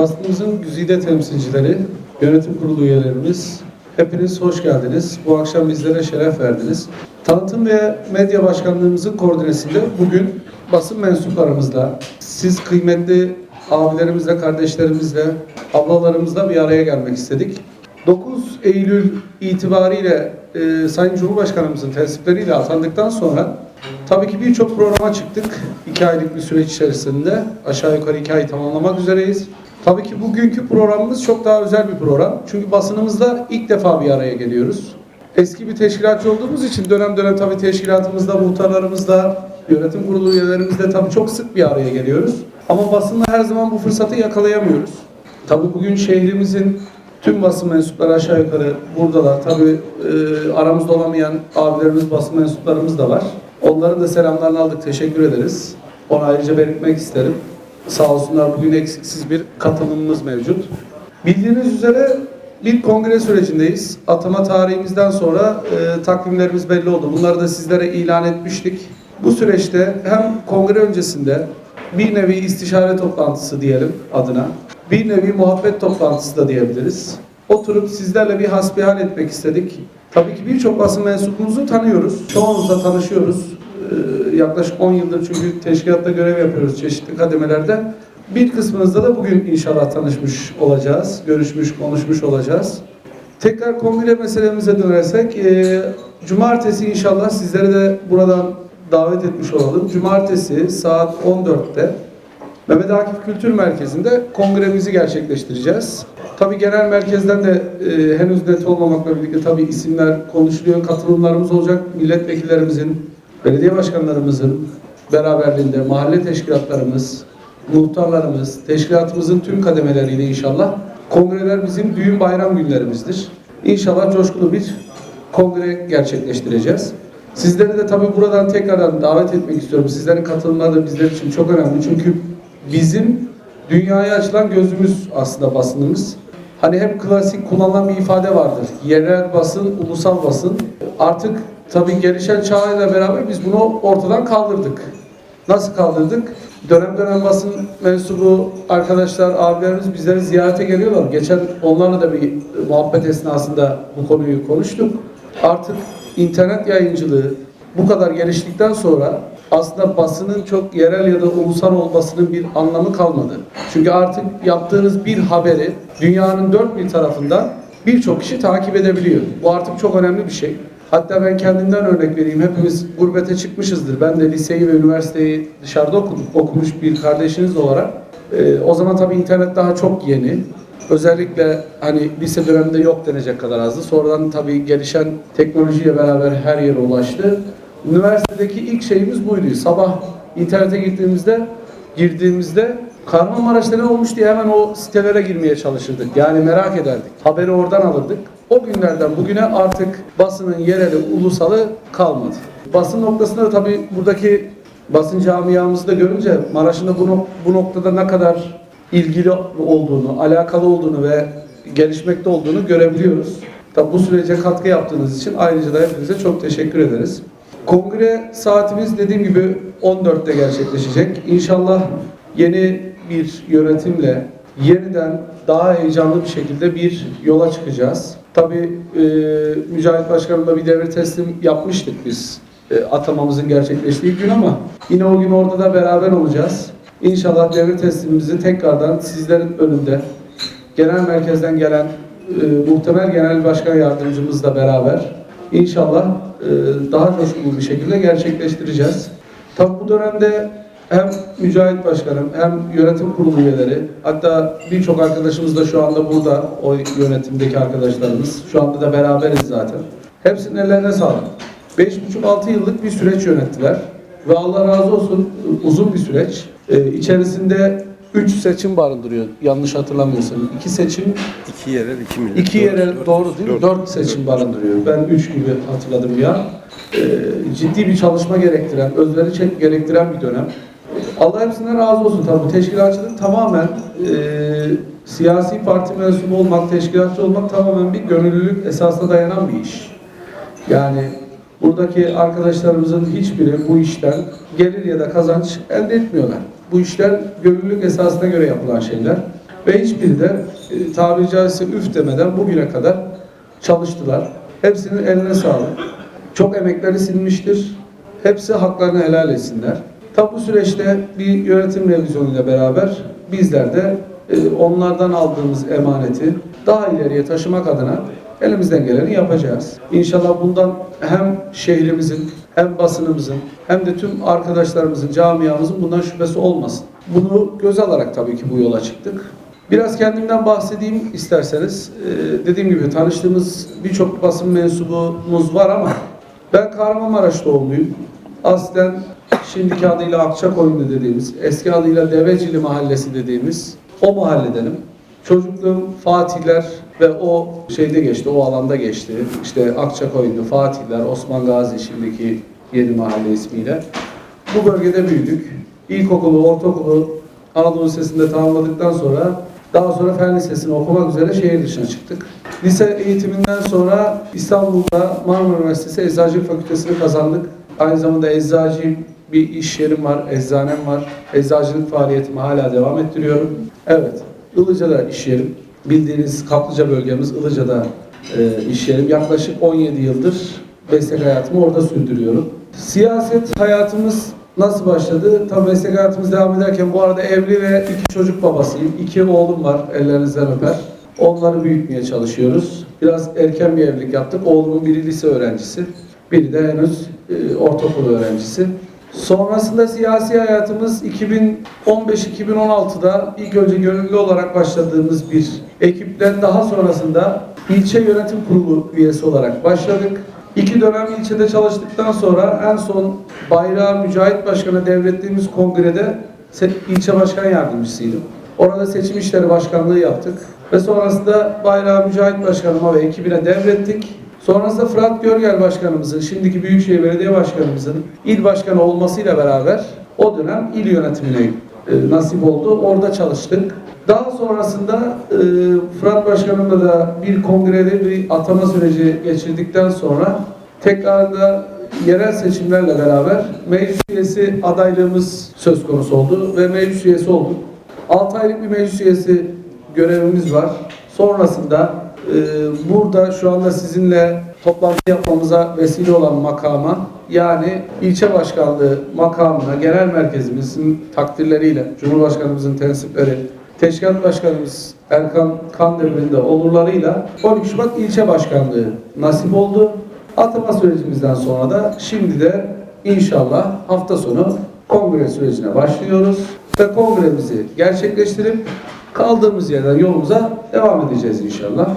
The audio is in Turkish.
Basınımızın güzide temsilcileri, yönetim kurulu üyelerimiz, hepiniz hoş geldiniz. Bu akşam bizlere şeref verdiniz. Tanıtım ve medya başkanlığımızın koordinesinde bugün basın mensuplarımızla, siz kıymetli abilerimizle, kardeşlerimizle, ablalarımızla bir araya gelmek istedik. 9 Eylül itibariyle e, Sayın Cumhurbaşkanımızın tesipleriyle atandıktan sonra tabii ki birçok programa çıktık. 2 aylık bir süreç içerisinde aşağı yukarı 2 ay tamamlamak üzereyiz. Tabii ki bugünkü programımız çok daha özel bir program. Çünkü basınımızla ilk defa bir araya geliyoruz. Eski bir teşkilatçı olduğumuz için dönem dönem tabii teşkilatımızda, muhtarlarımızla, yönetim kurulu üyelerimizle tabii çok sık bir araya geliyoruz. Ama basınla her zaman bu fırsatı yakalayamıyoruz. Tabii bugün şehrimizin tüm basın mensupları aşağı yukarı buradalar. Tabii e, aramızda olamayan abilerimiz, basın mensuplarımız da var. Onların da selamlarını aldık. Teşekkür ederiz. Onu ayrıca belirtmek isterim. Sağ olsunlar bugün eksiksiz bir katılımımız mevcut. Bildiğiniz üzere bir kongre sürecindeyiz. Atama tarihimizden sonra e, takvimlerimiz belli oldu. Bunları da sizlere ilan etmiştik. Bu süreçte hem kongre öncesinde bir nevi istişare toplantısı diyelim adına. Bir nevi muhabbet toplantısı da diyebiliriz. Oturup sizlerle bir hasbihal etmek istedik. Tabii ki birçok basın mensubumuzu tanıyoruz. Çoğunuzla tanışıyoruz. Ee, yaklaşık 10 yıldır çünkü teşkilatta görev yapıyoruz çeşitli kademelerde. Bir kısmınızda da bugün inşallah tanışmış olacağız, görüşmüş, konuşmuş olacağız. Tekrar kongre meselemize dönersek, e, cumartesi inşallah sizleri de buradan davet etmiş olalım. Cumartesi saat 14'te Mehmet Akif Kültür Merkezi'nde kongremizi gerçekleştireceğiz. Tabii genel merkezden de e, henüz net olmamakla birlikte tabii isimler konuşuluyor, katılımlarımız olacak. Milletvekillerimizin, belediye başkanlarımızın beraberliğinde mahalle teşkilatlarımız, muhtarlarımız, teşkilatımızın tüm kademeleriyle inşallah kongreler bizim düğün bayram günlerimizdir. İnşallah coşkulu bir kongre gerçekleştireceğiz. Sizleri de tabii buradan tekrardan davet etmek istiyorum. Sizlerin katılımları da bizler için çok önemli. Çünkü bizim dünyaya açılan gözümüz aslında basınımız. Hani hep klasik kullanılan bir ifade vardır. Yerel basın, ulusal basın. Artık tabii gelişen çağıyla beraber biz bunu ortadan kaldırdık. Nasıl kaldırdık? Dönem dönem basın mensubu arkadaşlar, abilerimiz bizleri ziyarete geliyorlar. Geçen onlarla da bir muhabbet esnasında bu konuyu konuştuk. Artık internet yayıncılığı bu kadar geliştikten sonra aslında basının çok yerel ya da ulusal olmasının bir anlamı kalmadı. Çünkü artık yaptığınız bir haberi dünyanın dört bir tarafından birçok kişi takip edebiliyor. Bu artık çok önemli bir şey. Hatta ben kendimden örnek vereyim. Hepimiz gurbete çıkmışızdır. Ben de liseyi ve üniversiteyi dışarıda okudum. Okumuş bir kardeşiniz olarak. Ee, o zaman tabii internet daha çok yeni. Özellikle hani lise döneminde yok denecek kadar azdı. Sonradan tabii gelişen teknolojiyle beraber her yere ulaştı. Üniversitedeki ilk şeyimiz buydu. Sabah internete girdiğimizde girdiğimizde Kahramanmaraş'ta ne olmuş diye hemen o sitelere girmeye çalışırdık. Yani merak ederdik. Haberi oradan alırdık. O günlerden bugüne artık basının yereli, ulusalı kalmadı. Basın noktasında da tabii buradaki basın camiamızı da görünce Maraş'ın da bu, bu noktada ne kadar ilgili olduğunu, alakalı olduğunu ve gelişmekte olduğunu görebiliyoruz. Tabii bu sürece katkı yaptığınız için ayrıca da hepinize çok teşekkür ederiz. Kongre saatimiz dediğim gibi 14'te gerçekleşecek. İnşallah yeni bir yönetimle yeniden daha heyecanlı bir şekilde bir yola çıkacağız. Tabii e, Mücahit Başkanım'la bir devre teslim yapmıştık biz e, atamamızın gerçekleştiği gün ama yine o gün orada da beraber olacağız. İnşallah devre teslimimizi tekrardan sizlerin önünde genel merkezden gelen e, muhtemel genel başkan yardımcımızla beraber inşallah e, daha coşkulu bir şekilde gerçekleştireceğiz. Tabi bu dönemde hem Mücahit Başkanım hem yönetim kurulu üyeleri hatta birçok arkadaşımız da şu anda burada o yönetimdeki arkadaşlarımız. Şu anda da beraberiz zaten. Hepsinin ellerine sağlık. 5,5-6 yıllık bir süreç yönettiler. Ve Allah razı olsun uzun bir süreç. Ee, içerisinde 3 seçim barındırıyor yanlış hatırlamıyorsam. 2 seçim İki yerel, iki millet. İki Dört, yere dört, doğru değil mi? dört. Dört seçim barındırıyor. Ben üç gibi hatırladım ya. Ee, ciddi bir çalışma gerektiren, özveri çek gerektiren bir dönem. Allah hepsinden razı olsun tabii. Bu teşkilatçılık tamamen e, siyasi parti mensubu olmak, teşkilatçı olmak tamamen bir gönüllülük esasına dayanan bir iş. Yani buradaki arkadaşlarımızın hiçbiri bu işten gelir ya da kazanç elde etmiyorlar. Bu işler gönüllülük esasına göre yapılan şeyler. Ve hiçbiri de e, tabiri caizse üf demeden bugüne kadar çalıştılar. Hepsinin eline sağlık. Çok emekleri sinmiştir. Hepsi haklarını helal etsinler. Tabi bu süreçte bir yönetim revizyonuyla beraber bizler de e, onlardan aldığımız emaneti daha ileriye taşımak adına elimizden geleni yapacağız. İnşallah bundan hem şehrimizin hem basınımızın hem de tüm arkadaşlarımızın, camiamızın bundan şüphesi olmasın. Bunu göz alarak tabii ki bu yola çıktık. Biraz kendimden bahsedeyim isterseniz. Ee, dediğim gibi tanıştığımız birçok basın mensubumuz var ama ben Kahramanmaraş doğumluyum. Aslen şimdiki adıyla Akçakoyunlu dediğimiz, eski adıyla Devecili Mahallesi dediğimiz o mahalledenim. Çocukluğum Fatihler ve o şeyde geçti, o alanda geçti. İşte Akçakoyunlu, Fatihler, Osman Gazi şimdiki yeni mahalle ismiyle. Bu bölgede büyüdük. İlkokulu, ortaokulu Anadolu Lisesi'nde tamamladıktan sonra daha sonra Fen Lisesi'ni okumak üzere şehir dışına çıktık. Lise eğitiminden sonra İstanbul'da Marmara Üniversitesi Eczacılık Fakültesini kazandık. Aynı zamanda eczacıyım. Bir iş yerim var, eczanem var. Eczacılık faaliyetimi hala devam ettiriyorum. Evet, Ilıca'da iş yerim. Bildiğiniz Kaplıca bölgemiz Ilıca'da e, iş yerim. Yaklaşık 17 yıldır meslek hayatımı orada sürdürüyorum. Siyaset hayatımız nasıl başladı? Tabii meslek hayatımız devam ederken bu arada evli ve iki çocuk babasıyım. İki oğlum var ellerinizden öper. Onları büyütmeye çalışıyoruz. Biraz erken bir evlilik yaptık. Oğlumun biri lise öğrencisi, biri de henüz e, ortaokul öğrencisi. Sonrasında siyasi hayatımız 2015-2016'da ilk önce gönüllü olarak başladığımız bir ekiple daha sonrasında ilçe yönetim kurulu üyesi olarak başladık. İki dönem ilçede çalıştıktan sonra en son Bayrağı Mücahit Başkan'a devrettiğimiz kongrede ilçe başkan yardımcısıydım. Orada seçim işleri başkanlığı yaptık. Ve sonrasında Bayrağı Mücahit Başkanıma ve ekibine devrettik. Sonrasında Fırat Görgel Başkanımızın, şimdiki Büyükşehir Belediye Başkanımızın il başkanı olmasıyla beraber o dönem il yönetimine e, nasip oldu. Orada çalıştık. Daha sonrasında e, Fırat Başkanımla da bir kongrede bir atama süreci geçirdikten sonra tekrar da yerel seçimlerle beraber meclis üyesi adaylığımız söz konusu oldu ve meclis üyesi olduk. 6 aylık bir meclis üyesi görevimiz var. Sonrasında burada şu anda sizinle toplantı yapmamıza vesile olan makama yani ilçe başkanlığı makamına genel merkezimizin takdirleriyle Cumhurbaşkanımızın tensipleri Teşkilat Başkanımız Erkan Kandemir'in de onurlarıyla 12 Şubat ilçe başkanlığı nasip oldu. Atama sürecimizden sonra da şimdi de inşallah hafta sonu kongre sürecine başlıyoruz ve kongremizi gerçekleştirip kaldığımız yerden yolumuza devam edeceğiz inşallah.